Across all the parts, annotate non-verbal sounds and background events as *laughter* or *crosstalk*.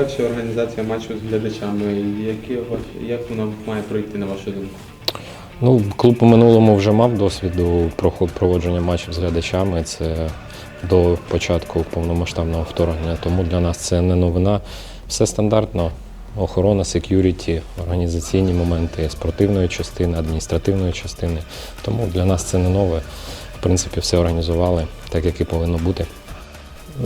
Вперше організація матчу з глядачами. Які, як воно має пройти, на вашу думку? Ну, клуб у минулому вже мав досвіду проход- проводження матчів з глядачами. Це до початку повномасштабного вторгнення. Тому для нас це не новина. Все стандартно. Охорона, секюріті, організаційні моменти спортивної частини, адміністративної частини. Тому для нас це не нове. В принципі, все організували так, як і повинно бути.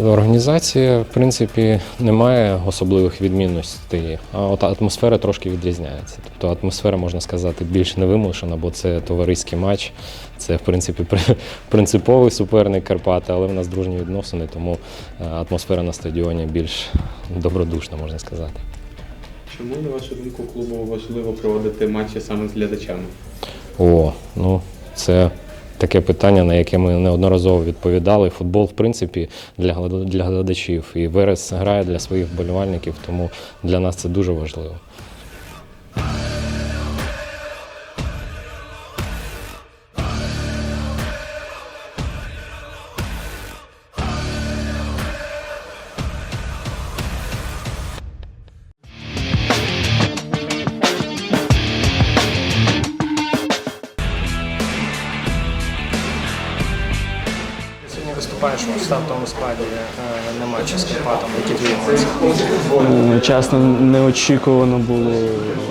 Організація, в принципі, не має особливих відмінностей, а от атмосфера трошки відрізняється. Тобто атмосфера, можна сказати, більш невимушена, бо це товариський матч, це, в принципі, *laughs* принциповий суперник Карпати, але в нас дружні відносини, тому е, атмосфера на стадіоні більш добродушна, можна сказати. Чому, на вашу думку, клубу важливо проводити матчі саме з глядачами? О, ну це таке питання, на яке ми неодноразово відповідали. Футбол, в принципі, для для глядачів. І Верес грає для своїх вболівальників, тому для нас це дуже важливо. Сьогодні виступаєш у стартовому складі е, на матчі з Карпатом. Які емоції? Ну, Чесно, неочікувано було,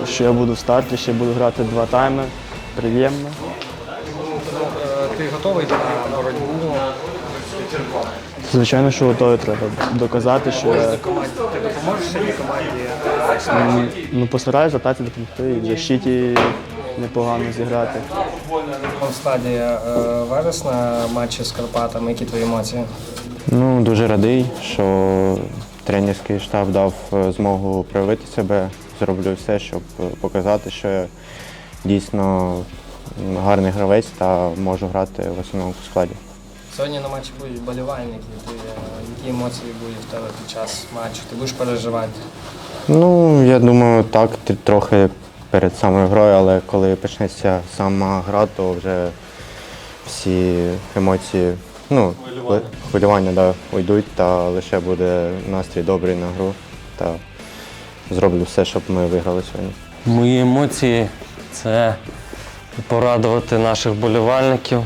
що я буду в старті, ще буду грати два тайми. Приємно. Е, Ти готовий на боротьбу Звичайно, що готовий треба доказати, що я? Ти допоможеш сьогодні команді? е, ну, постараюсь атаці допомогти і в защиті непогано зіграти. Складі е, Верес на матчі з Карпатами. Які твої емоції? Ну, дуже радий, що тренерський штаб дав е, змогу проявити себе. Зроблю все, щоб е, показати, що я дійсно гарний гравець та можу грати в основному складі. Сьогодні на матчі будуть вболівальники. Ти, які емоції будуть в тебе під час матчу? Ти будеш переживати? Ну, я думаю, так, трохи перед самою грою, але коли почнеться сама гра, то вже всі емоції, ну, хвилювання, хвилювання да, уйдуть, та лише буде настрій добрий на гру. Та зроблю все, щоб ми виграли сьогодні. Мої емоції це порадувати наших болівальників,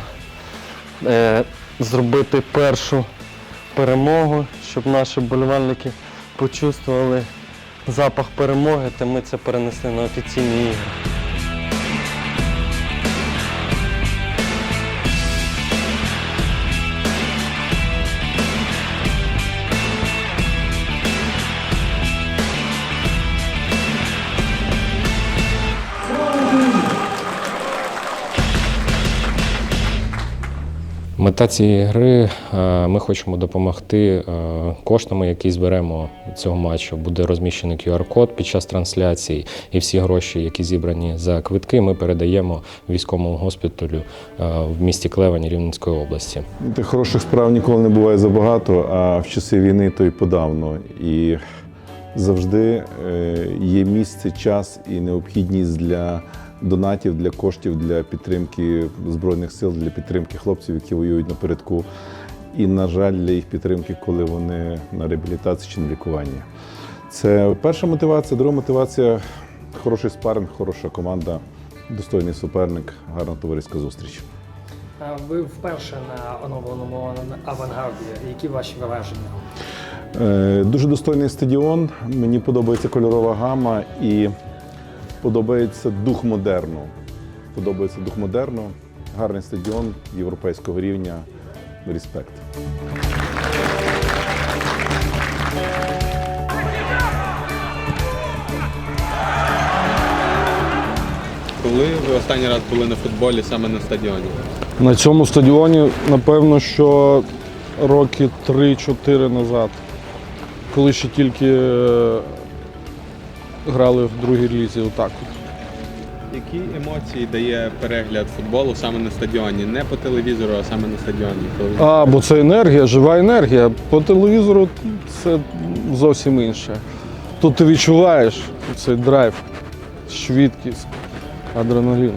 е, зробити першу перемогу, щоб наші болівальники почувствували запах перемоги, та ми це перенесли на офіційні ігри. Мета цієї гри е, ми хочемо допомогти е, коштами, які зберемо цього матчу. Буде розміщений QR-код під час трансляції, і всі гроші, які зібрані за квитки, ми передаємо військовому госпіталю е, в місті Клевані Рівненської області. Хороших справ ніколи не буває забагато, а в часи війни то й подавно. І завжди є місце, час і необхідність для донатів, для коштів, для підтримки Збройних сил, для підтримки хлопців, які воюють напередку. І, на жаль, для їх підтримки, коли вони на реабілітації чи на лікуванні. Це перша мотивація, друга мотивація хороший спаринг, хороша команда, достойний суперник, гарна товариська зустріч. Ви вперше на оновленому авангарді. Які ваші враження? Е, Дуже достойний стадіон. Мені подобається кольорова гама і подобається дух модерну. Подобається дух модерну. Гарний стадіон європейського рівня. Респект. Коли ви останній раз були на футболі саме на стадіоні? На цьому стадіоні, напевно, що роки 3-4 назад, коли ще тільки е, грали в другій лізі. Отак. Які емоції дає перегляд футболу саме на стадіоні? Не по телевізору, а саме на стадіоні. А, бо це енергія, жива енергія. По телевізору це зовсім інше. Тут ти відчуваєш цей драйв, швидкість, адреналін.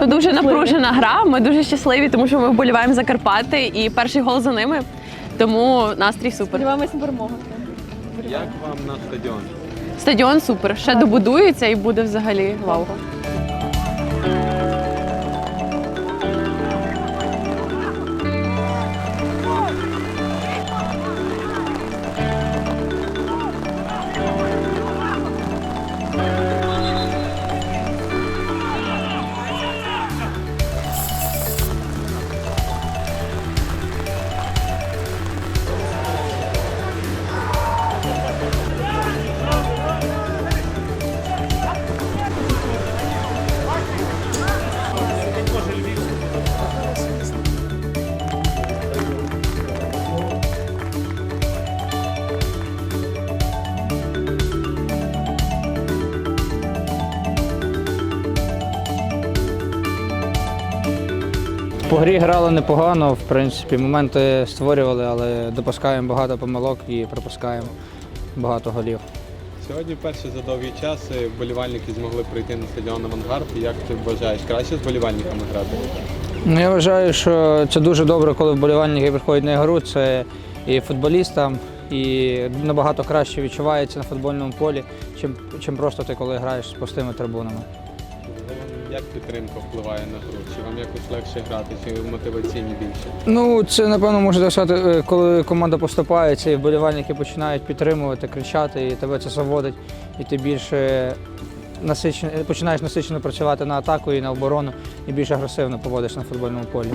Ну, дуже напружена гра. Ми дуже щасливі, тому що ми вболіваємо за Карпати і перший гол за ними. Тому настрій супер. Сподіваємось на перемогу. Як вам на стадіоні? Стадіон супер. Ще добудується і буде взагалі вау. По грі грали непогано, в принципі, моменти створювали, але допускаємо багато помилок і пропускаємо багато голів. Сьогодні вперше за довгий час е, вболівальники змогли прийти на стадіон Авангард. Як ти вважаєш, краще з вболівальниками грати? Ну, я вважаю, що це дуже добре, коли вболівальники приходять на ігру. Це і футболістам, і набагато краще відчувається на футбольному полі, чим, чим просто ти коли граєш з пустими трибунами. Як підтримка впливає на гру? Чи вам якось легше грати, чи мотиваційні більше? Ну, це напевно можна сказати, е, коли команда поступається і вболівальники починають підтримувати, кричати, і тебе це заводить, і ти більше насичен... починаєш насичено працювати на атаку і на оборону, і більш агресивно поводиш на футбольному полі.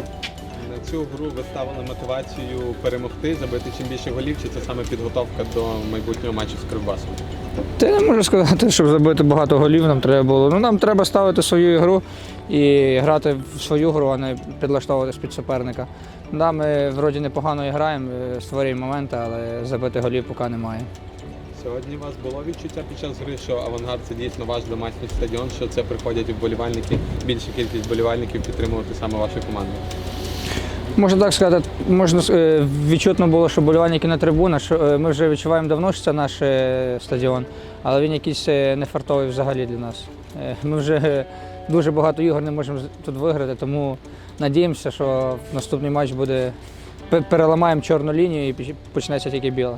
На цю гру ви ставили мотивацію перемогти, забити чим більше голів, чи це саме підготовка до майбутнього матчу з Кривбасом? Ти не можу сказати, *laughs* щоб забити багато голів нам треба було. Ну нам треба ставити свою ігру і грати в свою гру, а не підлаштовуватись під суперника. Да, ми вроді непогано граємо, е, створюємо моменти, але забити голів поки немає. Сьогодні у вас було відчуття під час гри, що авангард це дійсно ваш домашній стадіон, що це приходять вболівальники, більша кількість вболівальників підтримувати саме вашу команду. Можна так сказати, можна е, відчутно було, що болівальники на трибунах, що е, ми вже відчуваємо давно, що це наш е, стадіон, але він якийсь не нефартовий взагалі для нас. Ми вже дуже багато ігор не можемо тут виграти, тому надіємося, що наступний матч буде переламаємо чорну лінію і почнеться тільки біле.